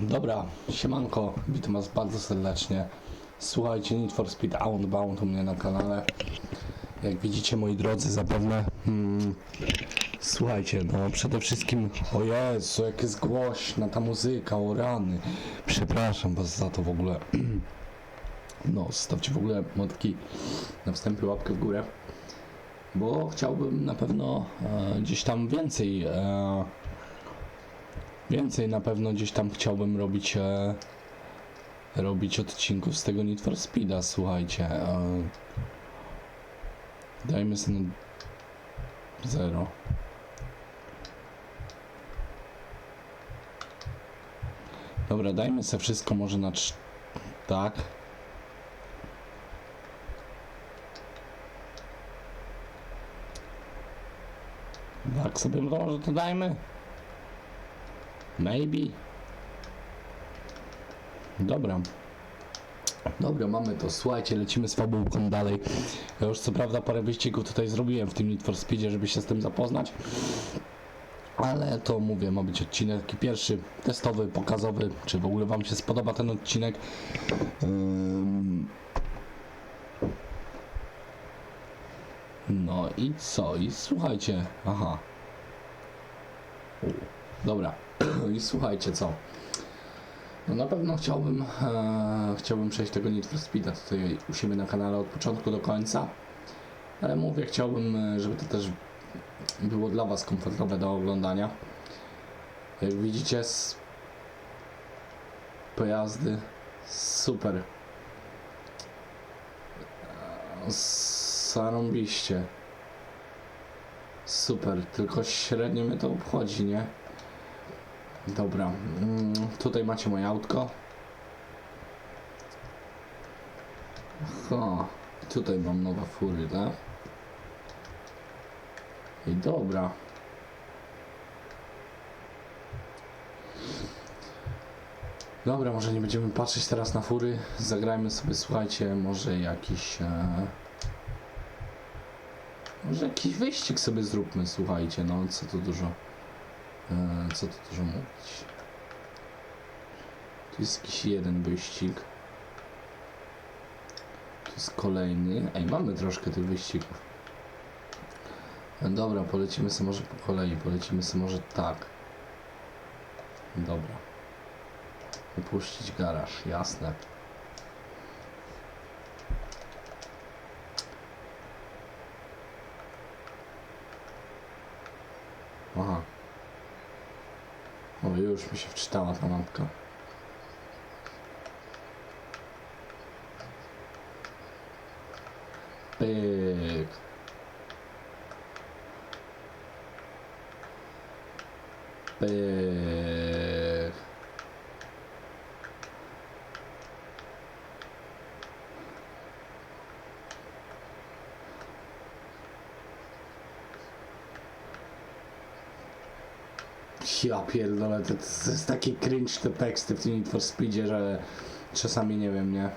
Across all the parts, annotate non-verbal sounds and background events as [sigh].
Dobra, siemanko, witam was bardzo serdecznie. Słuchajcie, Need for Speed Outbound u mnie na kanale. Jak widzicie, moi drodzy, zapewne... Hmm, słuchajcie, no przede wszystkim... O Jezu, jak jest głośna ta muzyka, o rany. Przepraszam was za to w ogóle. [clears throat] No, stawcie w ogóle motki na wstępie łapkę w górę. Bo chciałbym na pewno e, gdzieś tam więcej... E, Więcej na pewno gdzieś tam chciałbym robić e, robić odcinków z tego Need for Speeda, słuchajcie. E, dajmy sobie zero. Dobra, dajmy sobie wszystko może na tak. Tak sobie może to dajmy. Maybe. Dobra. Dobra, mamy to. Słuchajcie, lecimy z fabułką dalej. Ja już co prawda parę wyścigów tutaj zrobiłem w tym Need for Speedzie, żeby się z tym zapoznać. Ale to mówię, ma być odcinek taki pierwszy, testowy, pokazowy. Czy w ogóle Wam się spodoba ten odcinek? No i co? I słuchajcie, aha. Dobra. [clears throat] I słuchajcie co. No na pewno chciałbym, e, chciałbym przejść tego Need for Speeda tutaj u siebie na kanale od początku do końca. Ale mówię, chciałbym, e, żeby to też było dla Was komfortowe do oglądania. Jak widzicie, s- pojazdy super. E, Zarąbiście. Super, tylko średnio mnie to obchodzi, nie? Dobra, mm, tutaj macie moje autko. Aha, tutaj mam nowe fury, tak? I dobra. Dobra, może nie będziemy patrzeć teraz na fury. Zagrajmy sobie, słuchajcie, może jakiś... E... Może jakiś wyścig sobie zróbmy, słuchajcie, no co tu dużo... E, co tu dużo mówić. Tu jest jakiś jeden wyścig. Tu jest kolejny. Ej, mamy troszkę tych wyścigów. E, Dobra, polecimy sobie może po kolei. Polecimy sobie może tak. Dobra. Wypuścić garaż, jasne. Aha. O, już mi się wczytała ta mapka. Pyk. Pyk. Ja pierdolę, to, to jest taki cringe te teksty w tym Need for Speedzie, że czasami nie wiem, nie?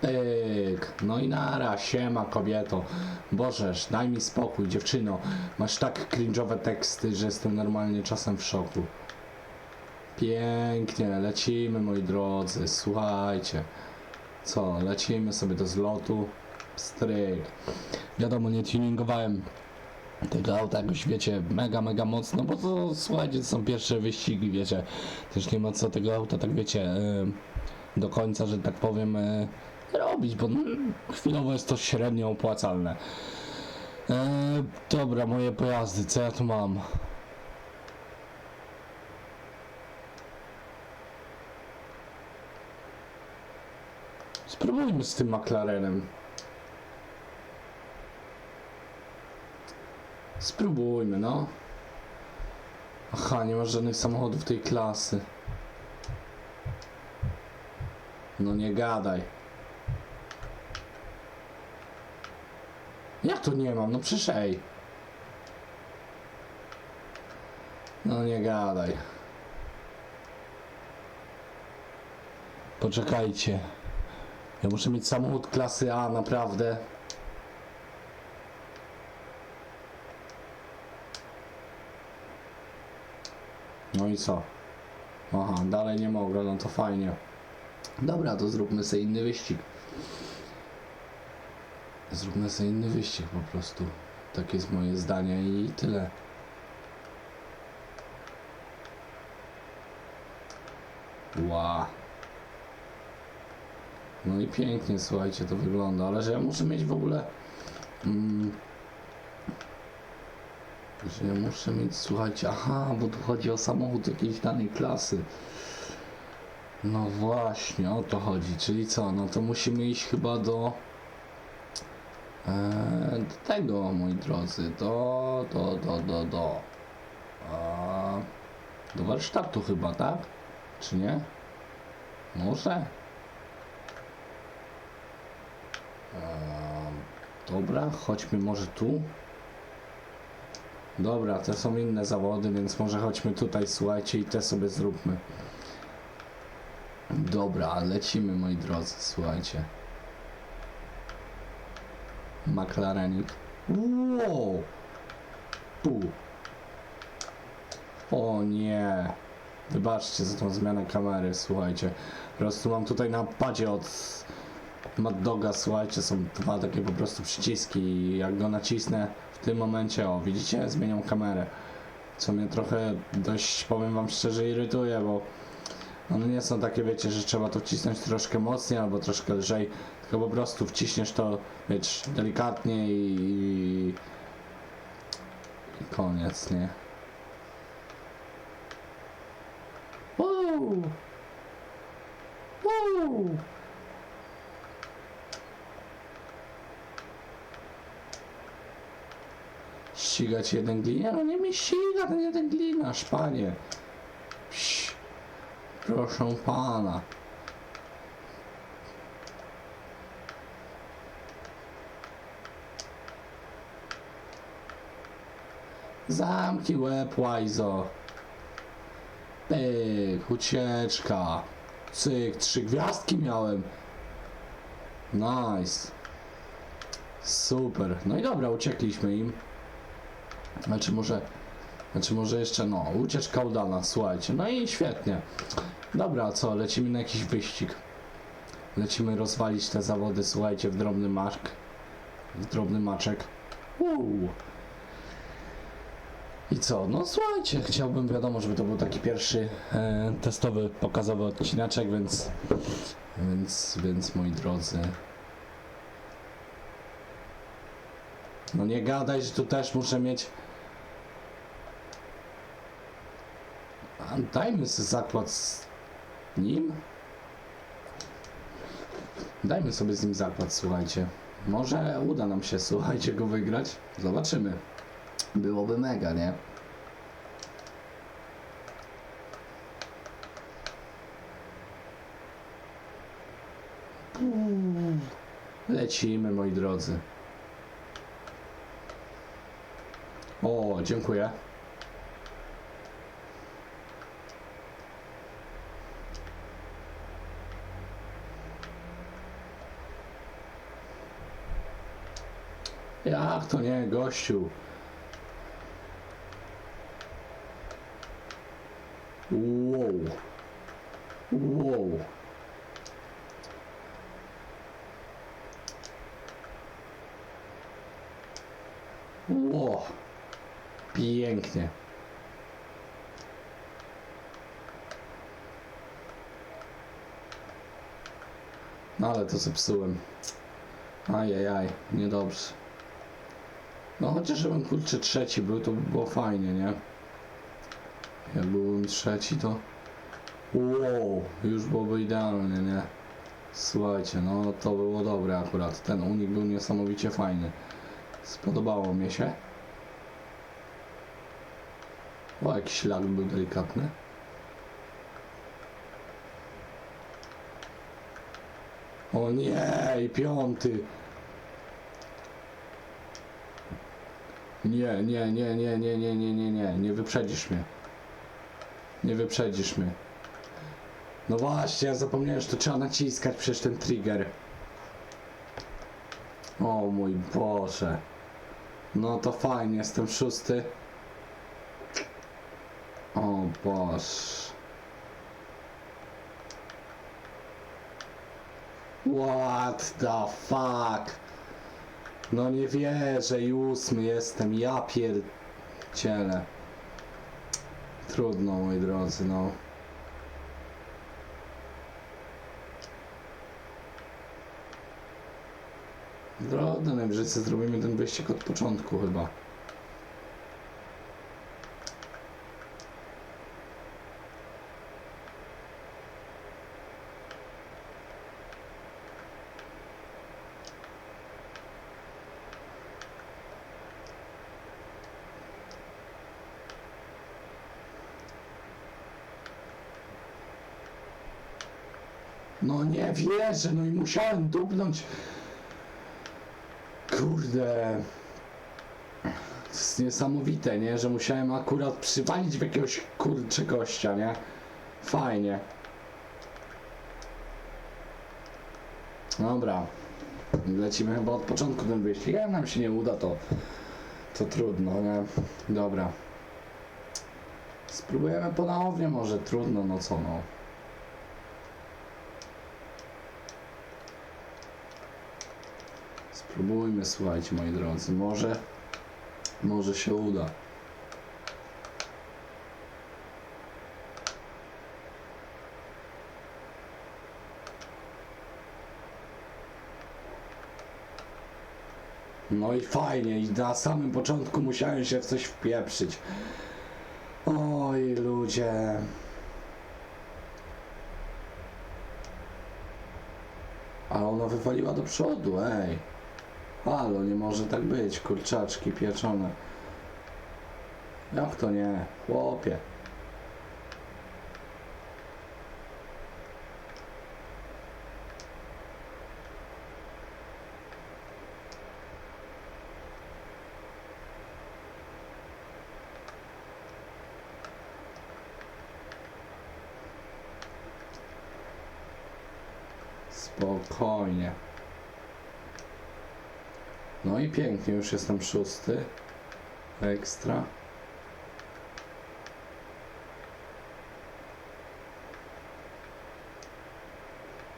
Pyk. No i nara, siema kobieto. Bożeż, daj mi spokój, dziewczyno. Masz tak cringe'owe teksty, że jestem normalnie czasem w szoku. Pięknie, lecimy moi drodzy, słuchajcie. Co, lecimy sobie do zlotu. Stryk. Wiadomo, nie tuningowałem tego auta jakoś, wiecie, mega, mega mocno, bo to, słuchajcie, to są pierwsze wyścigi, wiecie, też nie ma co tego auta, tak wiecie, e, do końca, że tak powiem, e, robić, bo mm, chwilowo jest to średnio opłacalne. E, dobra, moje pojazdy, co ja tu mam? Spróbujmy z tym McLarenem. Spróbujmy, no. Aha, nie ma żadnych samochodów tej klasy. No nie gadaj. Jak to nie mam? No przecież. No nie gadaj. Poczekajcie. Ja muszę mieć samochód klasy A, naprawdę. No i co? Aha, dalej nie mogę, no to fajnie. Dobra, to zróbmy sobie inny wyścig. Zróbmy sobie inny wyścig po prostu. Takie jest moje zdanie i tyle. Ła. No i pięknie, słuchajcie, to wygląda, ale że ja muszę mieć w ogóle... Mm, że muszę mieć, słuchajcie, aha, bo tu chodzi o samochód jakiejś danej klasy. No właśnie, o to chodzi, czyli co, no to musimy iść chyba do... E, do tego, moi drodzy, do, do, do, do, do... A, do warsztatu chyba, tak? Czy nie? Może? Eee, dobra, chodźmy może tu. Dobra, te są inne zawody, więc może chodźmy tutaj, słuchajcie, i te sobie zróbmy. Dobra, lecimy, moi drodzy, słuchajcie. McLarenik. Wow! Tu. O nie. Wybaczcie za tą zmianę kamery, słuchajcie. Po prostu mam tutaj na padzie od Mad Doga, słuchajcie, są dwa takie po prostu przyciski i jak go nacisnę w tym momencie, o widzicie, zmieniam kamerę. Co mnie trochę dość, powiem wam szczerze, irytuje, bo one nie są takie, wiecie, że trzeba to wcisnąć troszkę mocniej albo troszkę lżej, tylko po prostu wciśniesz to, wiesz, delikatnie i, i koniec, nie? Woo! Woo! Ścigać jeden gliniarz? No nie mi ściga ten jeden gliniarz, panie. Psz, proszę pana. Zamknij łeb, łajzo. Pyk, ucieczka. Cyk, trzy gwiazdki miałem. Nice. Super. No i dobra, uciekliśmy im. Znaczy może... Znaczy może jeszcze, no, ucieczka udana, słuchajcie. No i świetnie. Dobra, co, lecimy na jakiś wyścig. Lecimy rozwalić te zawody, słuchajcie, w drobny mark. W drobny maczek. Uuu. I co? No słuchajcie, chciałbym wiadomo, żeby to był taki pierwszy e, testowy, pokazowy odcineczek, więc, więc, więc moi drodzy. No nie gadaj, że tu też muszę mieć. Dajmy sobie zakład z nim. Dajmy sobie z nim zakład, słuchajcie. Może uda nam się, [laughs] słuchajcie, go wygrać. Zobaczymy. Byłoby mega, nie? Lecimy, moi drodzy. O, dziękuję. Jak to nie, gościu? Wow. Wow. Wow. Pięknie. No ale to zepsułem. Ajajaj, niedobrze. No chociaż żebym kurczę trzeci był, to by było fajnie, nie? Jak byłbym trzeci, to... Wow, już byłoby idealnie, nie? Słuchajcie, no to było dobre akurat. Ten unik był niesamowicie fajny. Spodobało mi się. O, jakiś ślad był delikatny. O nie, i piąty. Nie, nie, nie, nie, nie, nie, nie, nie, nie, nie wyprzedzisz mnie. Nie wyprzedzisz mnie. No właśnie, ja zapomniałem, że to trzeba naciskać przecież ten trigger. O mój Boże. No to fajnie, jestem szósty. O Boż. What the fuck? No nie wierzę, i ósmy jestem, ja pierdzielę. Trudno, moi drodzy, no. Drodzy, najwyżej zrobimy ten wyścig od początku chyba. No nie wierzę, no i musiałem dubnąć. Kurde. To jest niesamowite, nie? Że musiałem akurat przywalić w jakiegoś kurcze gościa, nie? Fajnie. Dobra. Lecimy chyba od początku ten wyścig. Jak nam się nie uda, to, to trudno, nie? Dobra. Spróbujemy ponownie, może trudno, no co no. Spróbujmy, słuchajcie, moi drodzy. Może, może się uda. No i fajnie, i na samym początku musiałem się w coś wpieprzyć. Oj, ludzie. Ale ona wywaliła do przodu, ej. Halo, nie może tak być, kurczaczki pieczone. Jak to nie? Chłopie. Spokojnie. No i pięknie, już jestem szósty. Ekstra.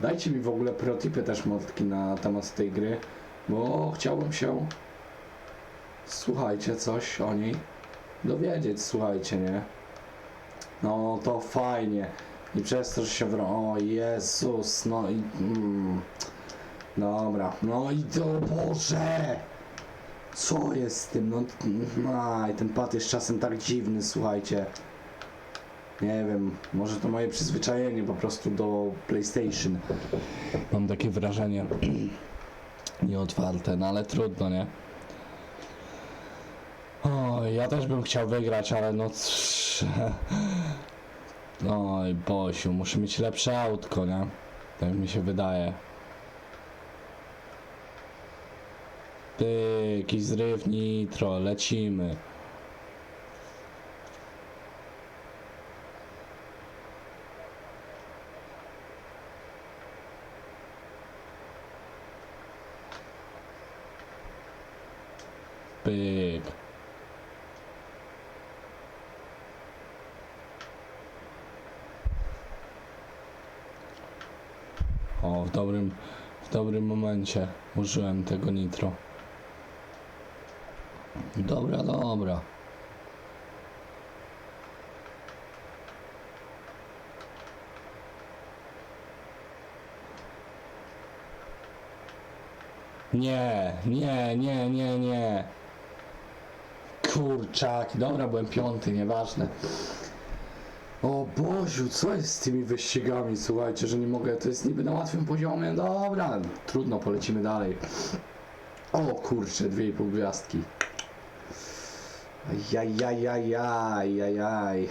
Dajcie mi w ogóle protipy też motki na temat tej gry, bo chciałbym się, słuchajcie, coś o niej dowiedzieć, słuchajcie, nie? No to fajnie. I przez to, się wrą... O Jezus, no i... Mm. Dobra, no i o Boże! Co jest z tym? No, aj, ten pad jest czasem tak dziwny, słuchajcie. Nie wiem, może to moje przyzwyczajenie po prostu do PlayStation. Mam takie wrażenie [clears throat] nieotwarte, no ale trudno, nie? O, ja też bym chciał wygrać, ale no... [laughs] Oj, Bosiu, muszę mieć lepsze autko, nie? Tak mi się wydaje. Pyk, i zryw nitro, lecimy. Pyk. O, w dobrym, w dobrym momencie użyłem tego nitro. Dobra, dobra. Nie, nie, nie, nie, nie. Kurczaki, dobra, byłem piąty, nieważne. O Boziu, co jest z tymi wyścigami? Słuchajcie, że nie mogę, to jest niby na łatwym poziomie. Dobra, trudno, polecimy dalej. O kurczę, dwie i pół gwiazdki. Ajajajajajajaj.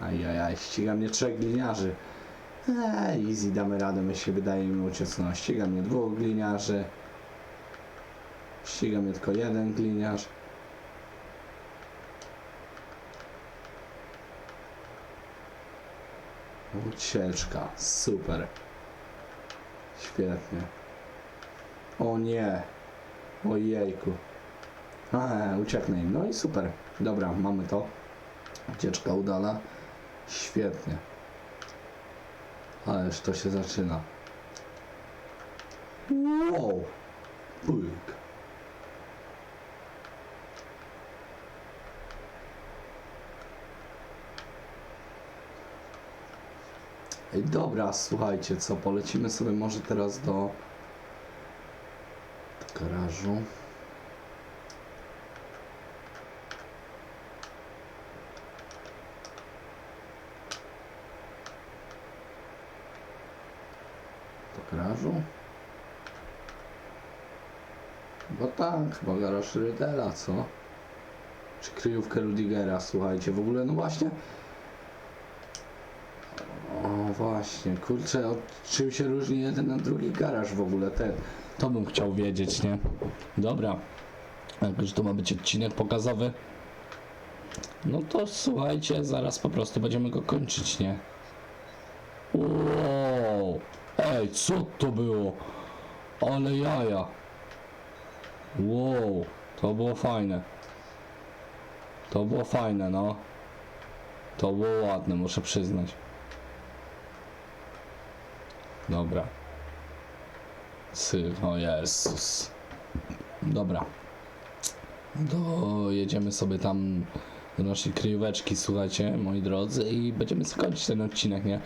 Ajajaj, ściga mnie trzech gliniarzy. Eee, easy, damy radę, my się wydaje mi uciec. No, ściga mnie dwóch gliniarzy. Ściga mnie tylko jeden gliniarz. Ucieczka, super. Świetnie. O nie. Ojejku. Aha, ucieknę im. No i super. Dobra, mamy to. Ucieczka udana. Świetnie. Ależ to się zaczyna. Wow. Pyk. Ej, dobra, słuchajcie, co, polecimy sobie może teraz do garażu. Do garażu? Bo tak, chyba garaż Rydela, co? Czy kryjówkę Rudigera, słuchajcie, w ogóle, no właśnie, właśnie, kurczę, od czym się różni jeden a drugi garaż w ogóle ten? To bym chciał wiedzieć, nie? Dobra. Jak już to ma być odcinek pokazowy, no to słuchajcie, zaraz po prostu będziemy go kończyć, nie? Wow! Ej, co to było? Ale jaja! Wow, to było fajne. To było fajne, no. To było ładne, muszę przyznać. Dobra. Sy, o Jezus. Dobra. Dojedziemy sobie tam do naszej kryjóweczki, słuchajcie, moi drodzy, i będziemy skończyć ten odcinek, nie?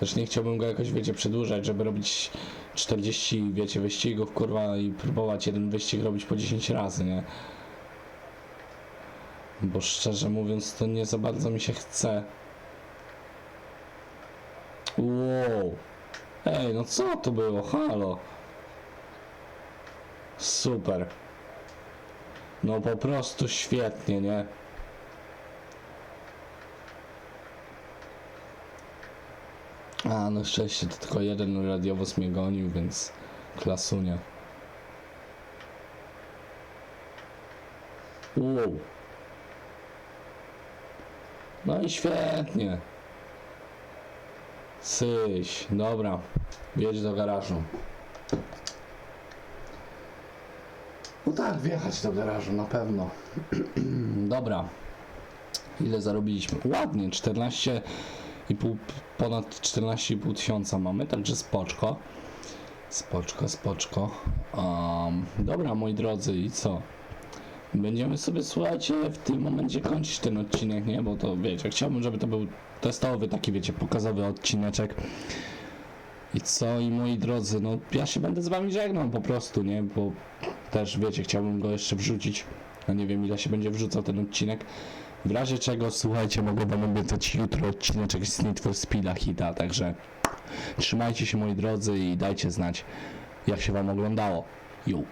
Też nie chciałbym go jakoś, wiecie, przedłużać, żeby robić 40, wiecie, wyścigów, kurwa, i próbować jeden wyścig robić po 10 razy, nie? Bo szczerze mówiąc, to nie za bardzo mi się chce. Wow. Ej, no co to było? Halo. Super. No po prostu świetnie, nie? A, no szczęście, to tylko jeden radiowóz mnie gonił, więc klasunia. Wow. No i świetnie. Syś, dobra. Wjedź do garażu. No tak, wjechać do garażu, na pewno. [clears throat] dobra. Ile zarobiliśmy? Ładnie, 14 i pół, ponad 14,5 tysiąca mamy, także spoczko. Spoczko, spoczko. Um, dobra, moi drodzy, i co? Będziemy sobie, słuchajcie, w tym momencie kończyć ten odcinek, nie? Bo to, wiecie, chciałbym, żeby to był testowy, taki, wiecie, pokazowy odcineczek. I co? I moi drodzy, no ja się będę z wami żegnał po prostu, nie? Bo też, wiecie, chciałbym go jeszcze wrzucić. No nie wiem, ile się będzie wrzucał ten odcinek. W razie czego, słuchajcie, mogę wam obiecać jutro odcineczek z Need for Speed'a hita, także trzymajcie się moi drodzy i dajcie znać, jak się wam oglądało. Ju.